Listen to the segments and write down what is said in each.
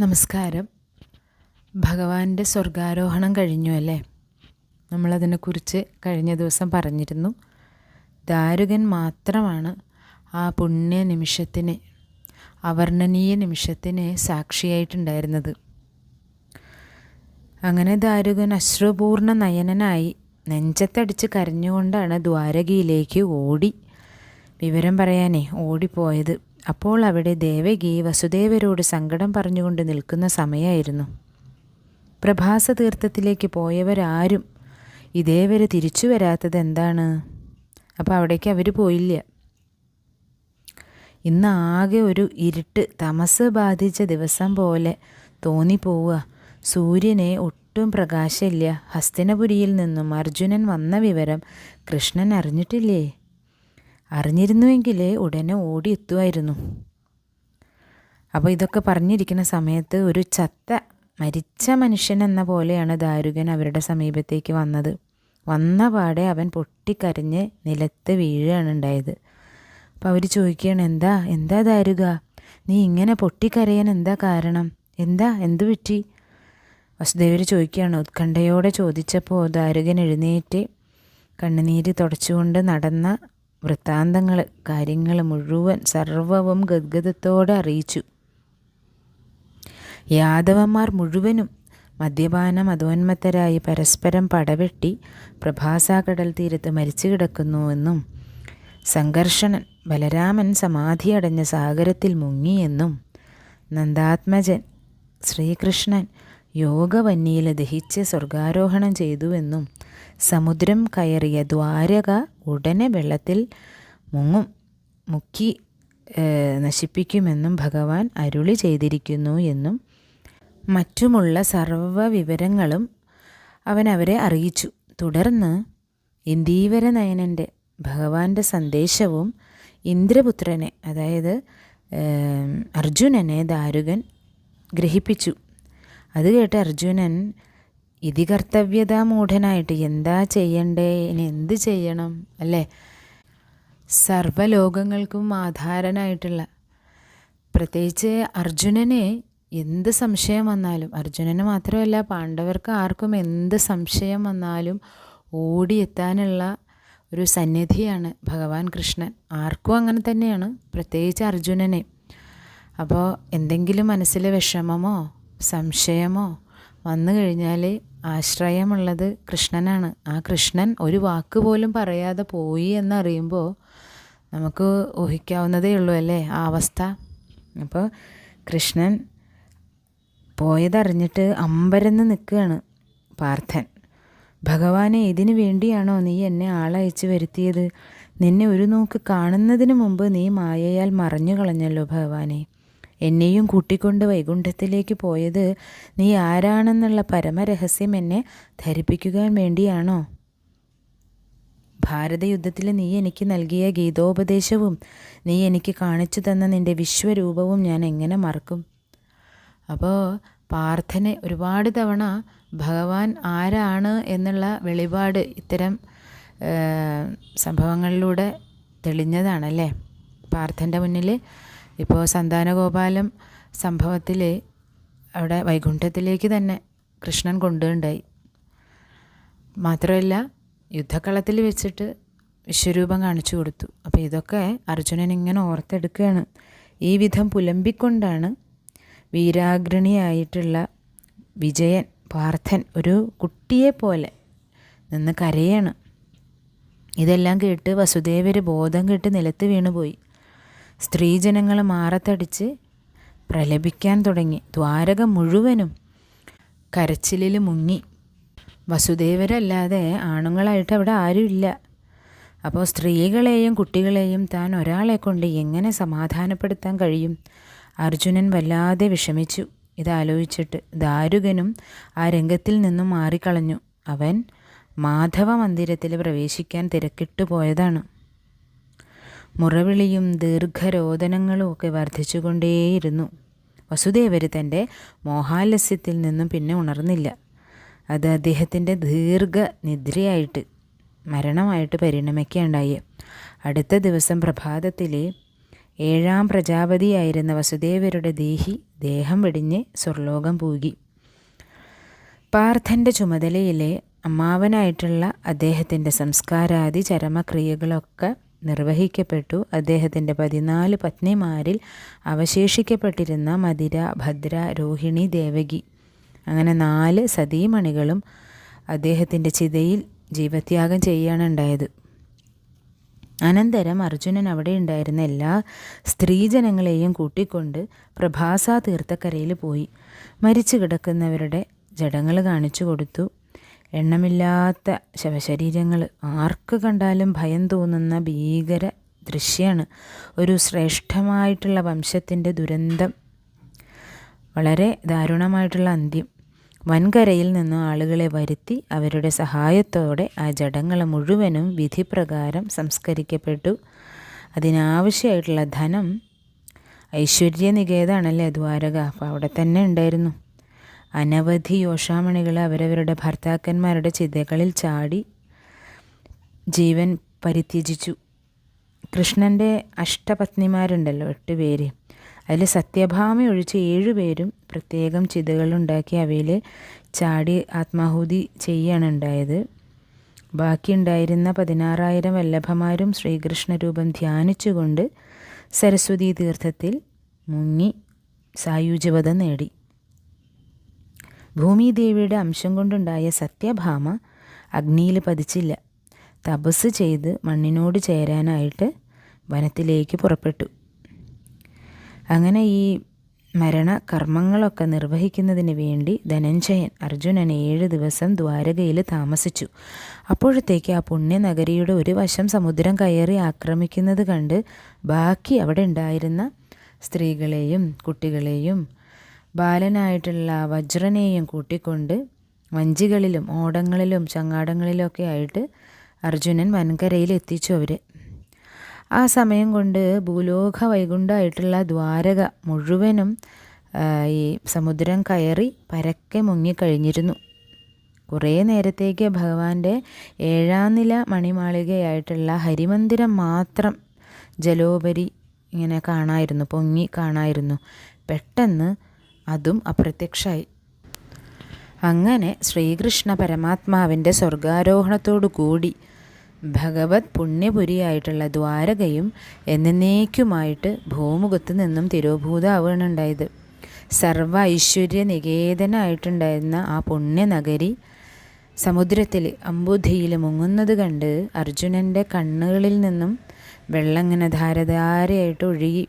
നമസ്കാരം. ഭഗവാന്റെ സ്വർഗാരോഹണം കഴിഞ്ഞു അല്ലേ? നമ്മളതിനെക്കുറിച്ച് കഴിഞ്ഞ ദിവസം പറഞ്ഞിരുന്നു. ദാരുകൻ മാത്രമാണ് ആ പുണ്യ നിമിഷത്തിന് അവർണനീയ നിമിഷത്തിന് സാക്ഷിയായിട്ടുണ്ടായിരുന്നത്. അങ്ങനെ ദാരുകൻ അശ്രുപൂർണ നയനനായി നെഞ്ചത്തടിച്ച് കരഞ്ഞുകൊണ്ടാണ് ദ്വാരകയിലേക്ക് ഓടി വിവരം പറയാനേ ഓടിപ്പോയത്. അപ്പോൾ അവിടെ ദേവകി വസുദേവരോട് സങ്കടം പറഞ്ഞുകൊണ്ട് നിൽക്കുന്ന സമയമായിരുന്നു പ്രഭാസ തീർത്ഥത്തിലേക്ക് പോയവരാരും ഇതേവരെ തിരിച്ചു വരാത്തത് എന്താണ്? അപ്പോൾ അവിടേക്ക് അവർ പോയില്ല. ഇന്ന് ആകെ ഒരു ഇരുട്ട് തമസ് ബാധിച്ച ദിവസം പോലെ തോന്നിപ്പോവുക. സൂര്യനെ ഒട്ടും പ്രകാശമില്ല. ഹസ്തിനപുരിയിൽ നിന്നും അർജുനൻ വന്ന വിവരം കൃഷ്ണൻ അറിഞ്ഞിട്ടില്ലേ? അറിഞ്ഞിരുന്നുവെങ്കിൽ ഉടനെ ഓടി ഓടിയെത്തുമായിരുന്നു അപ്പോൾ ഇതൊക്കെ പറഞ്ഞിരിക്കുന്ന സമയത്ത് ഒരു ചത്ത മരിച്ച മനുഷ്യൻ എന്ന പോലെയാണ് ദാരുകൻ അവരുടെ സമീപത്തേക്ക് വന്നത്. വന്ന പാടെ അവൻ പൊട്ടിക്കരഞ്ഞ് നിലത്ത് വീഴുകയാണ് ഉണ്ടായത്. അപ്പോൾ അവർ ചോദിക്കുകയാണ് എന്താ എന്താ ദാരുക? നീ ഇങ്ങനെ പൊട്ടിക്കരയാൻ എന്താ കാരണം? എന്താ എന്തു പറ്റി? വസുദേവർ ചോദിക്കുകയാണ് ഉത്കണ്ഠയോടെ ചോദിച്ചപ്പോൾ ദാരുകൻ എഴുന്നേറ്റ് കണ്ണുനീര് തുടച്ചുകൊണ്ട് നടന്ന വൃത്താന്തങ്ങൾ കാര്യങ്ങൾ മുഴുവൻ സർവവും ഗദ്ഗതത്തോടെ അറിയിച്ചു. യാദവന്മാർ മുഴുവനും മദ്യപാന അധോന്മത്തരായി പരസ്പരം പടവെട്ടി പ്രഭാസാകടൽ തീരത്ത് മരിച്ചു കിടക്കുന്നുവെന്നും സംഘർഷണൻ ബലരാമൻ സമാധിയടഞ്ഞ സാഗരത്തിൽ മുങ്ങിയെന്നും നന്ദാത്മജൻ ശ്രീകൃഷ്ണൻ യോഗവന്നിയിൽ ദഹിച്ച് സ്വർഗാരോഹണം ചെയ്തുവെന്നും സമുദ്രം കയറിയ ദ്വാരക ഉടനെ വെള്ളത്തിൽ മുങ്ങും മുക്കി നശിപ്പിക്കുമെന്നും ഭഗവാൻ അരുളി ചെയ്തിരിക്കുന്നു എന്നും മറ്റുമുള്ള സർവ വിവരങ്ങളും അവൻ അവരെ അറിയിച്ചു. തുടർന്ന് ഇന്ദീവര നയനന്റെ ഭഗവാന്റെ സന്ദേശവും ഇന്ദ്രപുത്രനെ അതായത് അർജുനനെ ദാരുകൻ ഗ്രഹിപ്പിച്ചു. അത് കേട്ട് അർജുനൻ ഇതി കർത്തവ്യതാമൂഢനായിട്ട് എന്താ ചെയ്യണ്ടേ? ഇനി എന്ത് ചെയ്യണം? അല്ലേ? സർവലോകങ്ങൾക്കും ആധാരനായിട്ടുള്ള. പ്രത്യേകിച്ച് അർജുനനെ എന്ത് സംശയം വന്നാലും അർജുനന് മാത്രമല്ല പാണ്ഡവർക്ക് ആർക്കും എന്ത് സംശയം വന്നാലും ഓടിയെത്താനുള്ള ഒരു സന്നിധിയാണ് ഭഗവാൻ കൃഷ്ണൻ. ആർക്കും അങ്ങനെ തന്നെയാണ് പ്രത്യേകിച്ച് അർജുനനെ. അപ്പോൾ എന്തെങ്കിലും മനസ്സിലെ വിഷമമോ സംശയമോ? വന്നു കഴിഞ്ഞാൽ ആശ്രയമുള്ളത് കൃഷ്ണനാണ്. ആ കൃഷ്ണൻ ഒരു വാക്ക് പോലും പറയാതെ പോയി എന്നറിയുമ്പോൾ നമുക്ക് ഊഹിക്കാവുന്നതേ ഉള്ളൂ അല്ലേ ആ അവസ്ഥ? അപ്പോൾ കൃഷ്ണൻ പോയതറിഞ്ഞിട്ട് അമ്പരന്ന് നിൽക്കുകയാണ് പാർത്ഥൻ. ഭഗവാനെ ഇതിനു വേണ്ടിയാണോ നീ എന്നെ ആളയച്ച് വരുത്തിയത്? നിന്നെ ഒരു നോക്ക് കാണുന്നതിന് മുമ്പ് നീ മായയാൽ മറഞ്ഞു കളഞ്ഞല്ലോ ഭഗവാനെ. എന്നെയും കൂട്ടിക്കൊണ്ട് വൈകുണ്ഠത്തിലേക്ക് പോയത് നീ ആരാണെന്നുള്ള പരമരഹസ്യം എന്നെ ധരിപ്പിക്കുവാൻ വേണ്ടിയാണോ? ഭാരതയുദ്ധത്തിൽ നീ എനിക്ക് നൽകിയ ഗീതോപദേശവും നീ എനിക്ക് കാണിച്ചു തന്ന നിന്റെ വിശ്വരൂപവും ഞാൻ എങ്ങനെ മറക്കും? അപ്പോൾ പാർത്ഥന ഒരുപാട് തവണ ഭഗവാൻ ആരാണ് എന്നുള്ള വെളിപാട് ഇത്തരം സംഭവങ്ങളിലൂടെ തെളിഞ്ഞതാണല്ലേ? പാർത്ഥന്റെ മുന്നിൽ ഇപ്പോൾ സന്താനഗോപാലം സംഭവത്തിൽ അവിടെ വൈകുണ്ഠത്തിലേക്ക് തന്നെ കൃഷ്ണൻ കൊണ്ടുണ്ടായി മാത്രമല്ല യുദ്ധക്കളത്തിൽ വെച്ചിട്ട് വിശ്വരൂപം കാണിച്ചു കൊടുത്തു. അപ്പോൾ ഇതൊക്കെ അർജുനൻ ഇങ്ങനെ ഓർത്തെടുക്കുകയാണ്. ഈ വിധം പുലമ്പിക്കൊണ്ടാണ് വീരാഗ്രണിയായിട്ടുള്ള വിജയൻ പാർത്ഥൻ ഒരു കുട്ടിയെ പോലെ നിന്ന് കരയാണ്. ഇതെല്ലാം കേട്ട് വസുദേവര് ബോധം കേട്ട് നിലത്ത് വീണുപോയി. സ്ത്രീജനങ്ങൾ മാറത്തടിച്ച് പ്രലപിക്കാൻ തുടങ്ങി. ദ്വാരക മുഴുവനും കരച്ചിലിൽ മുങ്ങി. വസുദേവരല്ലാതെ ആണുങ്ങളായിട്ട് അവിടെ ആരുമില്ല. അപ്പോൾ സ്ത്രീകളെയും കുട്ടികളെയും താൻ ഒരാളെ കൊണ്ട് എങ്ങനെ സമാധാനപ്പെടുത്താൻ കഴിയും? അർജുനൻ വല്ലാതെ വിഷമിച്ചു. ഇതാലോചിച്ചിട്ട് ദാരുകനും ആ രംഗത്തിൽ നിന്നും മാറിക്കളഞ്ഞു. അവൻ മാധവ മന്ദിരത്തിൽ പ്രവേശിക്കാൻ തിരക്കിട്ടു പോയതാണ് മുറവിളിയും ദീർഘരോദനങ്ങളും ഒക്കെ വർദ്ധിച്ചുകൊണ്ടേയിരുന്നു. വസുദേവർ തന്റെ മോഹാലസ്യത്തിൽ നിന്നും പിന്നെ ഉണർന്നില്ല. അത് അദ്ദേഹത്തിന്റെ ദീർഘനിദ്രയായിട്ട് മരണമായിട്ട് പരിണമിക്കുകയുണ്ടായി. അടുത്ത ദിവസം പ്രഭാതത്തിലെ ഏഴാം പ്രജാപതിയായിരുന്ന വസുദേവരുടെ ദേഹി ദേഹം വെടിഞ്ഞ് സ്വർലോകം പൂകി. പാർത്ഥന്റെ ചുമതലയിലെ അമ്മാവനായിട്ടുള്ള അദ്ദേഹത്തിന്റെ സംസ്കാരാദി ചരമക്രിയകളൊക്കെ നിർവഹിക്കപ്പെട്ടു. അദ്ദേഹത്തിന്റെ പതിനാല് പത്നിമാരിൽ അവശേഷിക്കപ്പെട്ടിരുന്ന മതിര ഭദ്ര രോഹിണി ദേവകി. അങ്ങനെ നാല് സതീമണികളും അദ്ദേഹത്തിന്റെ ചിതയിൽ ജീവത്യാഗം ചെയ്യുകയാണ് ഉണ്ടായത്. അനന്തരം അർജുനൻ അവിടെ ഉണ്ടായിരുന്ന എല്ലാ സ്ത്രീജനങ്ങളെയും കൂട്ടിക്കൊണ്ട് പ്രഭാസ തീർത്ഥക്കരയിൽ പോയി. മരിച്ചു കിടക്കുന്നവരുടെ ജടങ്ങൾ കാണിച്ചു കൊടുത്തു. എണ്ണമില്ലാത്ത ശവശരീരങ്ങൾ ആർക്ക് കണ്ടാലും ഭയം തോന്നുന്ന ഭീകര ദൃശ്യമാണ് ഒരു ശ്രേഷ്ഠമായിട്ടുള്ള വംശത്തിന്റെ ദുരന്തം. വളരെ ദാരുണമായിട്ടുള്ള അന്ത്യം. വൻകരയിൽ നിന്നും ആളുകളെ വരുത്തി അവരുടെ സഹായത്തോടെ ആ ജഡങ്ങൾ മുഴുവനും വിധിപ്രകാരം സംസ്കരിക്കപ്പെട്ടു. അതിനാവശ്യമായിട്ടുള്ള ധനം ഐശ്വര്യനികേതാണല്ലേ ദ്വാരക? അപ്പോൾ അവിടെ തന്നെ ഉണ്ടായിരുന്നു. അനവധി യോഷാമണികൾ അവരവരുടെ ഭർത്താക്കന്മാരുടെ ചിതകളിൽ ചാടി ജീവൻ പരിത്യജിച്ചു. കൃഷ്ണന്റെ അഷ്ടപത്നിമാരുണ്ടല്ലോ എട്ട് പേര്. അതിൽ സത്യഭാമ ഒഴിച്ച് ഏഴുപേരും പ്രത്യേകം ചിതകളുണ്ടാക്കി അവയിൽ ചാടി ആത്മാഹുതി ചെയ്യാണ് ഉണ്ടായത്. ബാക്കിയുണ്ടായിരുന്ന പതിനാറായിരം വല്ലഭമാരും ശ്രീകൃഷ്ണ രൂപം ധ്യാനിച്ചുകൊണ്ട് സരസ്വതി തീർത്ഥത്തിൽ മുങ്ങി സായുജവത നേടി. ഭൂമിദേവിയുടെ അംശം കൊണ്ടുണ്ടായ സത്യഭാമ അഗ്നിയിൽ പതിച്ചില്ല. തപസ് ചെയ്ത് മണ്ണിനോട് ചേരാനായിട്ട് വനത്തിലേക്ക് പുറപ്പെട്ടു. അങ്ങനെ ഈ മരണ കർമ്മങ്ങളൊക്കെ നിർവഹിക്കുന്നതിന് വേണ്ടി ധനഞ്ജയൻ അർജുനൻ ഏഴ് ദിവസം ദ്വാരകയിൽ താമസിച്ചു. അപ്പോഴത്തേക്ക് ആ പുണ്യനഗരിയുടെ ഒരു വശം സമുദ്രം കയറി ആക്രമിക്കുന്നത് കണ്ട് ബാക്കി അവിടെ ഉണ്ടായിരുന്ന സ്ത്രീകളെയും കുട്ടികളെയും ബാലനായിട്ടുള്ള വജ്രനെയും കൂട്ടിക്കൊണ്ട് വഞ്ചികളിലും ഓടങ്ങളിലും ചങ്ങാടങ്ങളിലൊക്കെ ആയിട്ട് അർജുനൻ വൻകരയിൽ എത്തിച്ചു അവരെ. ആ സമയം കൊണ്ട് ഭൂലോക വൈകുണ്ഠമായിട്ടുള്ള ദ്വാരക മുഴുവനും ഈ സമുദ്രം കയറി പരക്കെ മുങ്ങിക്കഴിഞ്ഞിരുന്നു. കുറേ നേരത്തേക്ക് ഭഗവാന്റെ ഏഴാം നില മണിമാളികയായിട്ടുള്ള ഹരിമന്ദിരം മാത്രം ജലോപരി ഇങ്ങനെ കാണായിരുന്നു പൊങ്ങി കാണായിരുന്നു. പെട്ടെന്ന് അതും അപ്രത്യക്ഷമായി അങ്ങനെ ശ്രീകൃഷ്ണ പരമാത്മാവിന്റെ സ്വർഗാരോഹണത്തോടു കൂടി ഭഗവത് പുണ്യപുരിയായിട്ടുള്ള ദ്വാരകയും എന്നേക്കുമായിട്ട് ഭൂമുഖത്ത് നിന്നും തിരോഭൂതാവുകയാണുണ്ടായത്. സർവ ഐശ്വര്യ നികേതനായിട്ടുണ്ടായിരുന്ന ആ പുണ്യനഗരി സമുദ്രത്തിൽ അമ്പുധിയിൽ മുങ്ങുന്നത് കണ്ട് അർജുനന്റെ കണ്ണുകളിൽ നിന്നും വെള്ളം ഇങ്ങനെ ധാരധാരയായിട്ട് ഒഴുകി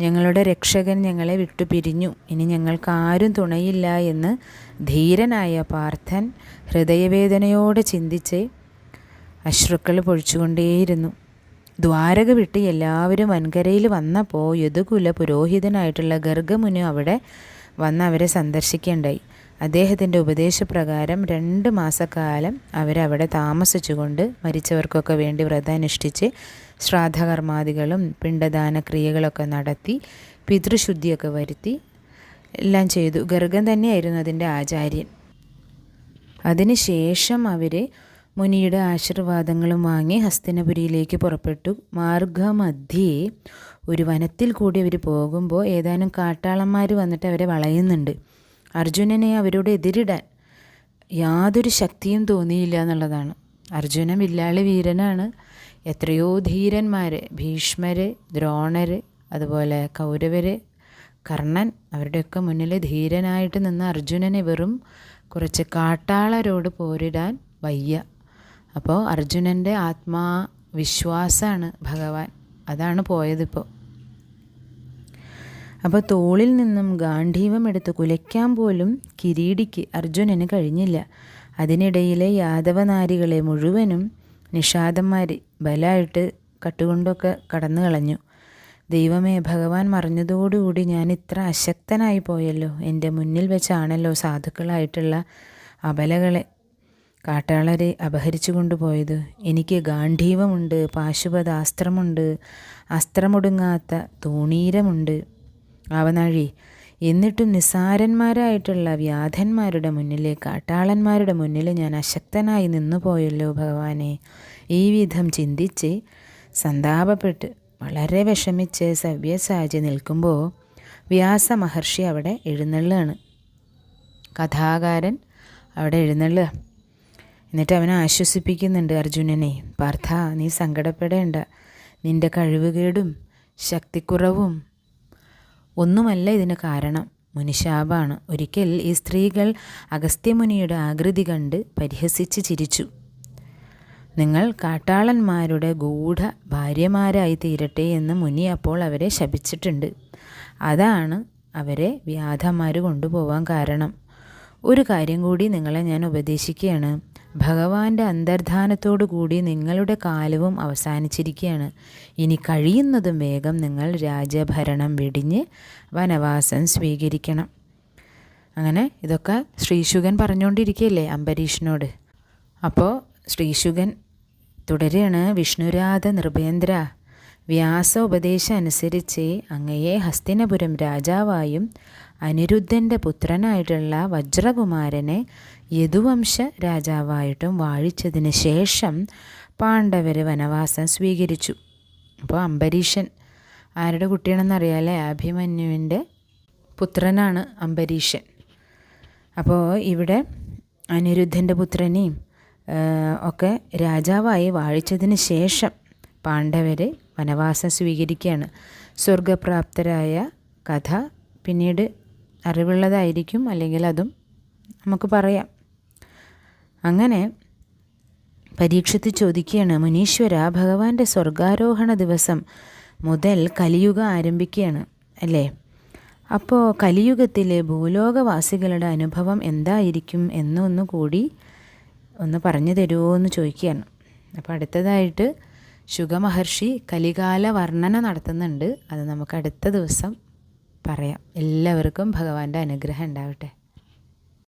ഞങ്ങളുടെ രക്ഷകൻ ഞങ്ങളെ വിട്ടുപിരിഞ്ഞു. ഇനി ഞങ്ങൾക്ക് ആരും തുണയില്ല എന്ന് ധീരനായ പാർത്ഥൻ ഹൃദയവേദനയോടെ ചിന്തിച്ച് അശ്രുക്കൾ പൊഴിച്ചുകൊണ്ടേയിരുന്നു. ദ്വാരക വിട്ട് എല്ലാവരും വൻകരയിൽ വന്നപ്പോൾ യദുകുല പുരോഹിതനായിട്ടുള്ള ഗർഗമുനി അവിടെ വന്ന് അവരെ സന്ദർശിക്കേണ്ടായി. അദ്ദേഹത്തിന്റെ ഉപദേശപ്രകാരം രണ്ട് മാസക്കാലം അവരവിടെ താമസിച്ചുകൊണ്ട് മരിച്ചവർക്കൊക്കെ വേണ്ടി വ്രതാനുഷ്ഠിച്ച് ശ്രാദ്ധകർമാദികളും പിണ്ടദാന ക്രിയകളൊക്കെ നടത്തി പിതൃശുദ്ധിയൊക്കെ വരുത്തി എല്ലാം ചെയ്തു. ഗർഗൻ തന്നെയായിരുന്നു അതിന്റെ ആചാര്യൻ. അതിനുശേഷം അവർ മുനിയുടെ ആശീർവാദങ്ങളും വാങ്ങി ഹസ്തിനപുരിയിലേക്ക് പുറപ്പെട്ടു. മാർഗമധ്യേ ഒരു വനത്തിൽ കൂടി അവർ പോകുമ്പോൾ ഏതാനും കാട്ടാളന്മാർ വന്നിട്ട് അവരെ വളയുന്നുണ്ട്. അർജുനനെ അവരോട് എതിരിടാൻ യാതൊരു ശക്തിയും തോന്നിയില്ല എന്നുള്ളതാണ്. അർജുനൻ വില്ലാളി വീരനാണ്. എത്രയോ ധീരന്മാർ ഭീഷ്മർ ദ്രോണർ അതുപോലെ കൗരവർ കർണൻ അവരുടെയൊക്കെ മുന്നിൽ ധീരനായിട്ട് നിന്ന അർജുനനെ വെറും കുറച്ച് കാട്ടാളരോട് പോരിടാൻ വയ്യ. അപ്പോൾ അർജുനന്റെ ആത്മാവിശ്വാസമാണ് ഭഗവാൻ. അതാണ് പോയതിപ്പോൾ അപ്പോൾ തോളിൽ നിന്നും ഗാന്ധീവം എടുത്ത് കുലയ്ക്കാൻ പോലും കിരീടിക്ക് അർജുനന് കഴിഞ്ഞില്ല. അതിനിടയിലെ യാദവനാരികളെ മുഴുവനും നിഷാദന്മാർ ബലമായിട്ട് കട്ടുകൊണ്ടൊക്കെ കടന്നു കളഞ്ഞു. ദൈവമേ ഭഗവാൻ മറിഞ്ഞതോടുകൂടി ഞാൻ ഇത്ര അശക്തനായി പോയല്ലോ. എന്റെ മുന്നിൽ വെച്ചാണല്ലോ സാധുക്കളായിട്ടുള്ള അബലകളെ കാട്ടാളരെ അപഹരിച്ചു കൊണ്ടുപോയത്. എനിക്ക് ഗാന്ധീവമുണ്ട് പാശുപതാസ്ത്രമുണ്ട് അസ്ത്രമൊടുങ്ങാത്ത തൂണീരമുണ്ട്. ആവനാഴി എന്നിട്ടും നിസാരന്മാരായിട്ടുള്ള വ്യാധന്മാരുടെ മുന്നിലെ കാട്ടാളന്മാരുടെ മുന്നിൽ ഞാൻ അശക്തനായി നിന്നുപോയല്ലോ ഭഗവാനെ. ഈ വിധം ചിന്തിച്ച് സന്താപപ്പെട്ട് വളരെ വിഷമിച്ച് സവ്യസാജി നിൽക്കുമ്പോൾ വ്യാസ മഹർഷി അവിടെ എഴുന്നള്ളാണ് കഥാകാരൻ അവിടെ എഴുന്നള്ളുക. എന്നിട്ട് അവനെ ആശ്വസിപ്പിക്കുന്നുണ്ട് അർജുനനെ. പാർത്ഥ നീ സങ്കടപ്പെടേണ്ട. നിന്റെ കഴിവുകേടും ശക്തിക്കുറവും ഒന്നുമല്ല ഇതിന് കാരണം. മുനിശാപാണ്. ഒരിക്കൽ ഈ സ്ത്രീകൾ അഗസ്ത്യമുനിയുടെ ആകൃതി കണ്ട് പരിഹസിച്ച് ചിരിച്ചു. നിങ്ങൾ കാട്ടാളന്മാരുടെ ഗൂഢ ഭാര്യമാരായി തീരട്ടെ എന്ന് മുനി അപ്പോൾ അവരെ ശപിച്ചിട്ടുണ്ട്. അതാണ് അവരെ വ്യാധന്മാർ കൊണ്ടുപോവാൻ കാരണം. ഒരു കാര്യം കൂടി നിങ്ങളെ ഞാൻ ഉപദേശിക്കുകയാണ്. ഭഗവാന്റെ അന്തർധാനത്തോടു കൂടി നിങ്ങളുടെ കാലവും അവസാനിച്ചിരിക്കുകയാണ്. ഇനി കഴിയുന്നതും വേഗം നിങ്ങൾ രാജഭരണം വെടിഞ്ഞ് വനവാസം സ്വീകരിക്കണം. അങ്ങനെ ഇതൊക്കെ ശ്രീശുഖൻ പറഞ്ഞുകൊണ്ടിരിക്കുകയല്ലേ അംബരീഷിനോട്? അപ്പോൾ ശ്രീശുഖൻ തുടരുകയാണ് വിഷ്ണുരാധ നൃപേന്ദ്ര വ്യാസ ഉപദേശം അനുസരിച്ച് അങ്ങയെ ഹസ്തിനപുരം രാജാവായും അനിരുദ്ധന്റെ പുത്രനായിട്ടുള്ള വജ്രകുമാരനെ യദുവംശ രാജാവായിട്ടും വാഴിച്ചതിന് ശേഷം പാണ്ഡവർ വനവാസം സ്വീകരിച്ചു. അപ്പോൾ അംബരീഷൻ ആരുടെ കുട്ടിയാണെന്നറിയാലേ അഭിമന്യുവിന്റെ പുത്രനാണ് അംബരീഷൻ. അപ്പോൾ ഇവിടെ അനിരുദ്ധന്റെ പുത്രനെയും ഒക്കെ രാജാവായി വാഴിച്ചതിന് ശേഷം പാണ്ഡവർ വനവാസം സ്വീകരിക്കുകയാണ്. സ്വർഗപ്രാപ്തരായ കഥ പിന്നീട് അറിവുള്ളതായിരിക്കും അല്ലെങ്കിൽ അതും നമുക്ക് പറയാം. അങ്ങനെ പരീക്ഷത്തിൽ ചോദിക്കുകയാണ് മുനീശ്വര ഭഗവാന്റെ സ്വർഗാരോഹണ ദിവസം മുതൽ കലിയുഗം ആരംഭിക്കുകയാണ് അല്ലേ? അപ്പോൾ കലിയുഗത്തിലെ ഭൂലോകവാസികളുടെ അനുഭവം എന്തായിരിക്കും എന്നൊന്നു കൂടി ഒന്ന് പറഞ്ഞു തരുമോ എന്ന് ചോദിക്കുകയാണ്. അപ്പോൾ അടുത്തതായിട്ട് ശുഗമഹർഷി കലികാല വർണന നടത്തുന്നുണ്ട്. അത് നമുക്ക് അടുത്ത ദിവസം പറയാം. എല്ലാവർക്കും ഭഗവാന്റെ അനുഗ്രഹം ഉണ്ടാവട്ടെ.